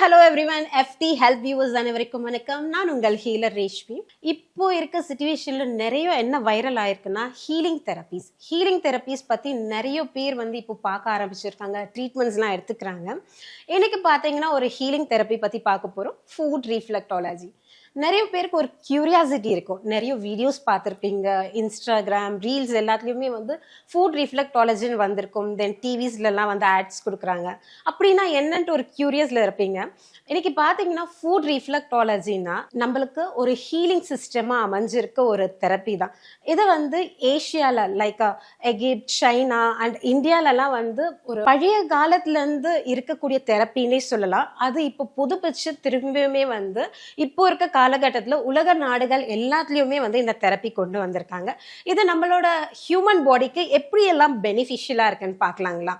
Hello everyone FT health viewers அனைவருக்கும் வணக்கம். நான் உங்கள் ஹீலர் ரேஷ்மி. இப்போ இருக்க சுச்சுவேஷனில் நிறைய என்ன வைரல் ஆயிருக்குன்னா ஹீலிங் தெரப்பீஸ் ஹீலிங் தெரப்பீஸ் பற்றி நிறைய பேர் வந்து இப்போ பார்க்க ஆரம்பிச்சிருக்காங்க. ட்ரீட்மெண்ட்ஸ்லாம் எடுத்துக்கிறாங்க. எனக்கு பார்த்தீங்கன்னா ஒரு ஹீலிங் தெரப்பி பற்றி பார்க்க போகிறோம் ஃபுட் ரீஃப்ளெக்டாலஜி நிறைய பேருக்கு ஒரு கியூரியாசிட்டி இருக்கும். நிறைய வீடியோஸ் பார்த்துருப்பீங்க. இன்ஸ்டாகிராம் ரீல்ஸ் எல்லாத்துலேயுமே வந்து ஃபுட் ரிஃப்ளெக்டாலஜின்னு வந்திருக்கும். தென் டிவிஸ்லலாம் வந்து ஆட்ஸ் கொடுக்குறாங்க. அப்படின்னா என்னன்ட்டு ஒரு கியூரியஸில் இருப்பீங்க. இன்னைக்கு பார்த்தீங்கன்னா ஃபுட் ரிஃப்ளெக்டாலஜினா நம்மளுக்கு ஒரு ஹீலிங் சிஸ்டமாக அமைஞ்சிருக்க ஒரு தெரப்பி தான். இதை வந்து ஏஷியாவில் லைக் எகிப்ட் சைனா அண்ட் இந்தியாலலாம் வந்து ஒரு பழைய காலத்துலேருந்து இருக்கக்கூடிய தெரப்பின்னே சொல்லலாம். அது இப்போ புதுப்பிச்சு திரும்பியுமே வந்து இப்போ இருக்க காலகட்டத்தில் உலக நாடுகள் எல்லாத்துலேயுமே வந்து இந்த தெரப்பி கொண்டு வந்திருக்காங்க. இது நம்மளோட ஹியூமன் பாடிக்கு எப்படியெல்லாம் பெனிஃபிஷியலாக இருக்குன்னு பார்க்கலாங்களா?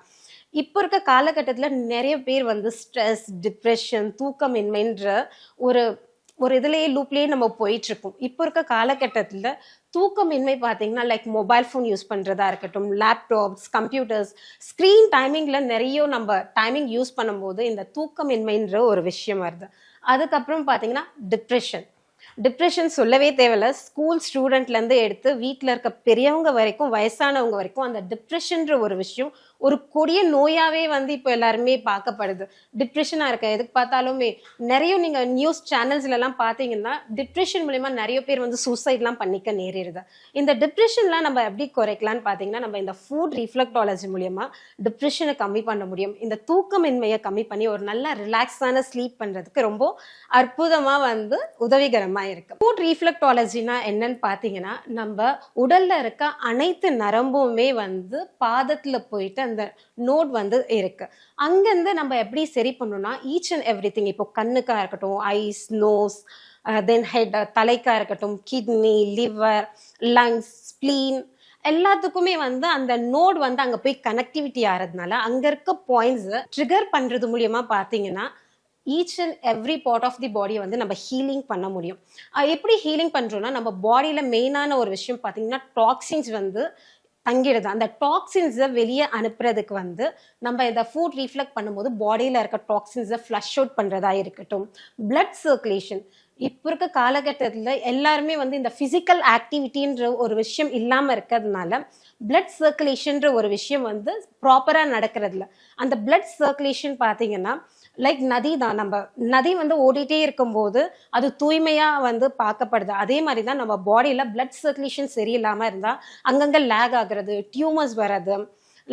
இப்போ இருக்க காலகட்டத்தில் நிறைய பேர் வந்து ஸ்ட்ரெஸ் டிப்ரெஷன் தூக்கமின்மைன்ற ஒரு ஒரு இதுலேயே லூப்லேயே நம்ம போயிட்டுருக்கோம் இப்போ இருக்க காலகட்டத்தில் தூக்கமின்மை பார்த்தீங்கன்னா லைக் மொபைல் ஃபோன் யூஸ் பண்ணுறதா இருக்கட்டும் லேப்டாப்ஸ் கம்ப்யூட்டர்ஸ் ஸ்க்ரீன் டைமிங்கில் நிறைய நம்ம டைமிங் யூஸ் பண்ணும்போது இந்த தூக்கமின்மைன்ற ஒரு விஷயம் வருது. அதுக்கப்புறம் பார்த்தீங்கன்னா டிப்ரெஷன் டிப்ரெஷன் சொல்லவே தேவையில்ல. ஸ்கூல் ஸ்டூடெண்ட்லேருந்து எடுத்து வீட்டில் இருக்க பெரியவங்க வரைக்கும் வயசானவங்க வரைக்கும் அந்த டிப்ரெஷன்ற ஒரு விஷயம் ஒரு கொடிய நோயாவே வந்து இப்போ எல்லாருமே பார்க்கப்படுது. டிப்ரெஷனாக இருக்க. எதுக்கு பார்த்தாலுமே நிறைய நீங்கள் நியூஸ் சேனல்ஸ்லலாம் பாத்தீங்கன்னா டிப்ரெஷன் மூலயமா நிறைய பேர் வந்து சூசைட்லாம் பண்ணிக்க நேரிடுது. இந்த டிப்ரெஷன்லாம் நம்ம எப்படி குறைக்கலாம்னு பார்த்தீங்கன்னா நம்ம இந்த ஃபுட் ரிஃப்ளக்டாலஜி மூலியமா டிப்ரெஷனை கம்மி பண்ண முடியும். இந்த தூக்கமின்மையை கம்மி பண்ணி ஒரு நல்ல ரிலாக்ஸான ஸ்லீப் பண்ணுறதுக்கு ரொம்ப அற்புதமாக வந்து உதவிகரமாக இருக்கு. ஃபுட் ரீஃப்ளக்டாலஜினா என்னன்னு பார்த்தீங்கன்னா நம்ம உடல்ல இருக்க அனைத்து நரம்புமே வந்து பாதத்தில் போயிட்டு அந்த நோட் வந்து இருக்கு. அங்கேருந்து நம்ம எப்படி சரி பண்ணணும்னா ஈச் அண்ட் எவ்ரி திங் இப்போ கண்ணுக்காக இருக்கட்டும் ஐஸ் நோஸ் தென் ஹெட் தலைக்கா இருக்கட்டும் கிட்னி லிவர் லங்ஸ் ஸ்ப்ளீன் எல்லாத்துக்குமே வந்து அந்த நோட் வந்து அங்கே போய் கனெக்டிவிட்டி ஆகிறதுனால அங்கே இருக்க பாயிண்ட்ஸை ட்ரிகர் பண்ணுறது மூலியமாக பார்த்தீங்கன்னா each and every part of the பாடியை வந்து நம்ம ஹீலிங் பண்ண முடியும். எப்படி ஹீலிங் பண்ணுறோம்னா நம்ம பாடியில் மெயினான ஒரு விஷயம் பார்த்தீங்கன்னா டாக்ஸின்ஸ் வந்து தங்கிடுது அந்த டாக்ஸின்ஸை வெளியே அனுப்புறதுக்கு வந்து நம்ம இதை ஃபுட் ரீஃப்ளெக்ட் பண்ணும்போது பாடியில் இருக்க டாக்ஸின்ஸை ஃப்ளஷ் அவுட் பண்ணுறதா இருக்கட்டும். பிளட் சர்க்குலேஷன் இப்போ இருக்க காலகட்டத்தில் எல்லாருமே வந்து இந்த ஃபிசிக்கல் ஆக்டிவிட்டின்ற ஒரு விஷயம் இல்லாமல் இருக்கிறதுனால பிளட் சர்க்குலேஷன்ற ஒரு விஷயம் வந்து ப்ராப்பராக நடக்கிறதில்ல. அந்த பிளட் சர்க்குலேஷன் பார்த்தீங்கன்னா லைக் நதி தான். நம்ம நதி வந்து ஓடிட்டே இருக்கும்போது அது தூய்மையாக வந்து பார்க்கப்படுது. அதே மாதிரி தான் நம்ம பாடியில் பிளட் சர்க்குலேஷன் சரியில்லாமல் இருந்தால் அங்கங்கே லேக் ஆகுறது டியூமர்ஸ் வர்றது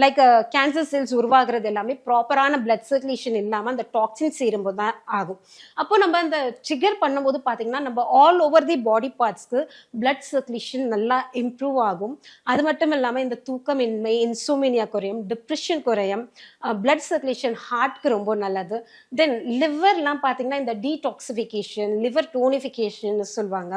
லைக் கேன்சர் செல்ஸ் உருவாகிறது எல்லாமே ப்ராப்பரான பிளட் சர்க்குலேஷன் இல்லாமல் அந்த டாக்ஸின் சேரும்போது தான் ஆகும். அப்போ நம்ம அந்த ட்ரிகர் பண்ணும்போது பார்த்தீங்கன்னா நம்ம ஆல் ஓவர் தி பாடி பார்ட்ஸ்க்கு பிளட் சர்க்குலேஷன் நல்லா இம்ப்ரூவ் ஆகும். அது மட்டும் இல்லாமல் இந்த தூக்கமின்மை இன்சோமினியா குறையும் டிப்ரெஷன் குறையும் பிளட் சர்க்குலேஷன் ஹார்ட்க்கு ரொம்ப நல்லது. தென் லிவர்லாம் பார்த்தீங்கன்னா இந்த டீடாக்சிஃபிகேஷன் லிவர் டோனிஃபிகேஷன் சொல்லுவாங்க.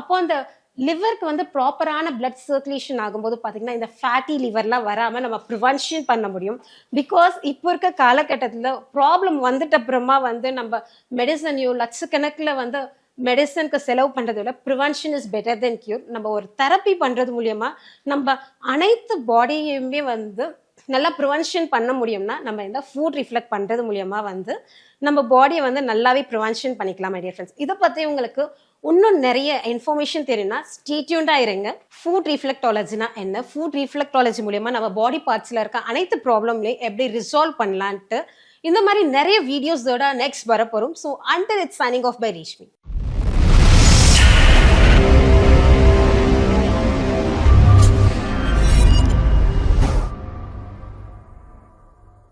அப்போ அந்த லிவருக்கு வந்து ப்ராப்பரான பிளட் சர்க்குலேஷன் ஆகும்போது பார்த்தீங்கன்னா இந்த ஃபேட்டி லிவர்லாம் வராமல் நம்ம ப்ரிவென்ஷன் பண்ண முடியும். பிகாஸ் இப்போ இருக்க காலகட்டத்தில் ப்ராப்ளம் வந்துட்ட அப்புறமா வந்து நம்ம மெடிசனையோ லட்சக்கணக்கில் வந்து மெடிசனுக்கு செலவு பண்ணுறதை விட prevention is better than cure நம்ம ஒரு தெரப்பி பண்ணுறது மூலயமா நம்ம அனைத்து பாடியுமே வந்து நல்லா ப்ரிவென்ஷன் பண்ண முடியும்னா நம்ம இந்த ஃபுட் ரிஃப்ளெக்ட் பண்ணுறது மூலியமாக வந்து நம்ம பாடியை வந்து நல்லாவே ப்ரிவென்ஷன் பண்ணிக்கலாம் மை டியர் ஃப்ரெண்ட்ஸ் இதை பற்றி உங்களுக்கு இன்னும் நிறைய இன்ஃபர்மேஷன் தெரியும்னா ஸ்டேட்யூண்டாக இருங்க. ஃபுட் ரீஃப்ளெக்டாலஜினா என்ன? ஃபுட் ரீஃப்ளெக்டாலஜி மூலியமா நம்ம பாடி பார்ட்ஸில் இருக்க அனைத்து ப்ராப்ளம்லையும் எப்படி ரிசால்வ் பண்ணலான்ட்டு இந்த மாதிரி நிறைய வீடியோஸோட next வரப்போகிறோம் so under it's signing off bye Reshmi